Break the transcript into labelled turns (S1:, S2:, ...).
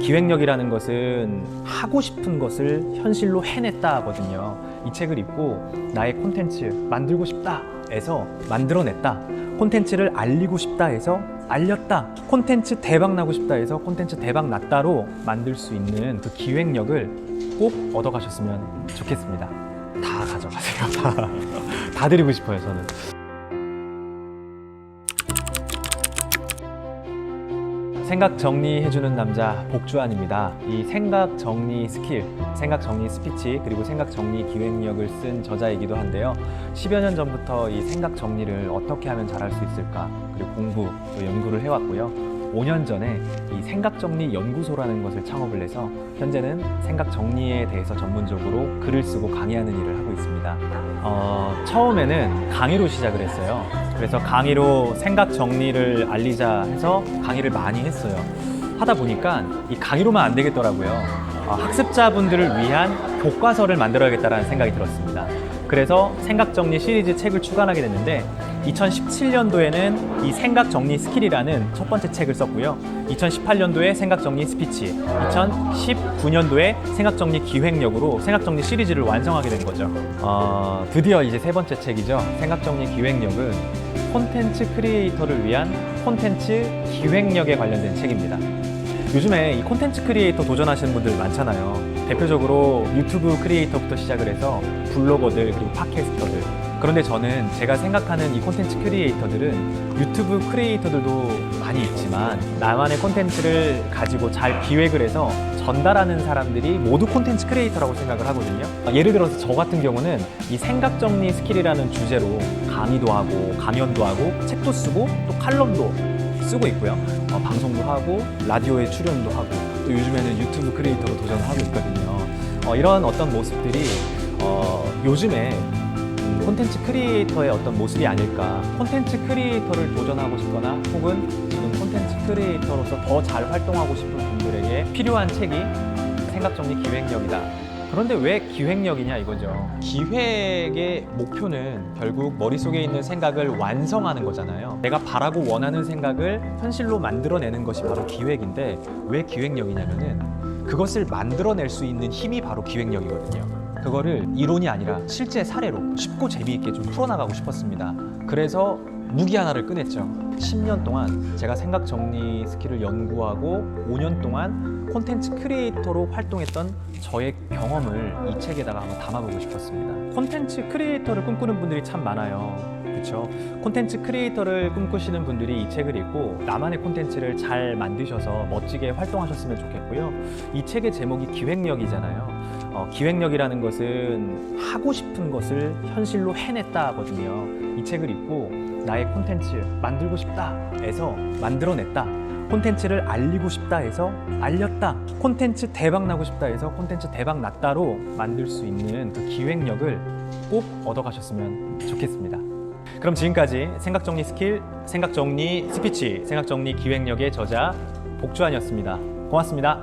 S1: 기획력이라는 것은 하고 싶은 것을 현실로 해냈다거든요. 이 책을 읽고 나의 콘텐츠 만들고 싶다에서 만들어냈다. 콘텐츠를 알리고 싶다에서 알렸다. 콘텐츠 대박 나고 싶다에서 콘텐츠 대박 났다로 만들 수 있는 그 기획력을 꼭 얻어가셨으면 좋겠습니다. 다 가져가세요. 다, 다 드리고 싶어요, 저는. 생각 정리해주는 남자 복주환입니다. 이 생각 정리 스킬, 생각 정리 스피치, 그리고 생각 정리 기획력을 쓴 저자이기도 한데요. 10여 년 전부터 이 생각 정리를 어떻게 하면 잘할 수 있을까, 그리고 공부, 또 연구를 해왔고요. 5년 전에 이 생각 정리 연구소라는 것을 창업을 해서 현재는 생각 정리에 대해서 전문적으로 글을 쓰고 강의하는 일을 하고 있습니다. 어, 처음에는 강의로 시작을 했어요. 그래서 강의로 생각 정리를 알리자 해서 강의를 많이 했어요. 하다 보니까 이 강의로만 안 되겠더라고요. 어, 학습자분들을 위한 교과서를 만들어야겠다라는 생각이 들었습니다. 그래서 생각 정리 시리즈 책을 출간하게 됐는데 2017년도에는 이 생각 정리 스킬이라는 첫 번째 책을 썼고요. 2018년도에 생각 정리 스피치, 2019년도에 생각 정리 기획력으로 생각 정리 시리즈를 완성하게 된 거죠. 어, 드디어 이제 세 번째 책이죠. 생각 정리 기획력은 콘텐츠 크리에이터를 위한 콘텐츠 기획력에 관련된 책입니다. 요즘에 이 콘텐츠 크리에이터 도전하시는 분들 많잖아요. 대표적으로 유튜브 크리에이터부터 시작을 해서 블로거들 그리고 팟캐스터들. 그런데 저는 제가 생각하는 이 콘텐츠 크리에이터들은 유튜브 크리에이터들도 많이 있지만 나만의 콘텐츠를 가지고 잘 기획을 해서 전달하는 사람들이 모두 콘텐츠 크리에이터라고 생각을 하거든요. 예를 들어서 저 같은 경우는 이 생각 정리 스킬이라는 주제로 강의도 하고 강연도 하고 책도 쓰고 또 칼럼도 쓰고 있고요. 어, 방송도 하고 라디오에 출연도 하고 또 요즘에는 유튜브 크리에이터로 도전을 하고 있거든요. 어, 이런 어떤 모습들이 어, 요즘에 음, 콘텐츠 크리에이터의 어떤 모습이 아닐까. 콘텐츠 크리에이터를 도전하고 싶거나 혹은 지금 콘텐츠 크리에이터로서 더 잘 활동하고 싶은 분들에게 필요한 책이 생각정리 기획력이다. 그런데 왜 기획력이냐 이거죠. 기획의 목표는 결국 머릿속에 있는 생각을 완성하는 거잖아요. 내가 바라고 원하는 생각을 현실로 만들어내는 것이 바로 기획인데 왜 기획력이냐면은 그것을 만들어낼 수 있는 힘이 바로 기획력이거든요. 그거를 이론이 아니라 실제 사례로 쉽고 재미있게 좀 풀어나가고 싶었습니다. 그래서 무기 하나를 꺼냈죠. 10년 동안 제가 생각 정리 스킬을 연구하고 5년 동안 콘텐츠 크리에이터로 활동했던 저의 경험을 이 책에다가 한번 담아보고 싶었습니다. 콘텐츠 크리에이터를 꿈꾸는 분들이 참 많아요. 그렇죠. 콘텐츠 크리에이터를 꿈꾸시는 분들이 이 책을 읽고 나만의 콘텐츠를 잘 만드셔서 멋지게 활동하셨으면 좋겠고요. 이 책의 제목이 기획력이잖아요. 어, 기획력이라는 것은 하고 싶은 것을 현실로 해냈다거든요. 이 책을 읽고 나의 콘텐츠 만들고 싶다 에서 만들어냈다. 콘텐츠를 알리고 싶다 해서 알렸다. 콘텐츠 대박 나고 싶다 해서 콘텐츠 대박 났다로 만들 수 있는 그 기획력을 꼭 얻어가셨으면 좋겠습니다. 그럼 지금까지 생각정리 스킬, 생각정리 스피치, 생각정리 기획력의 저자 복주환이었습니다. 고맙습니다.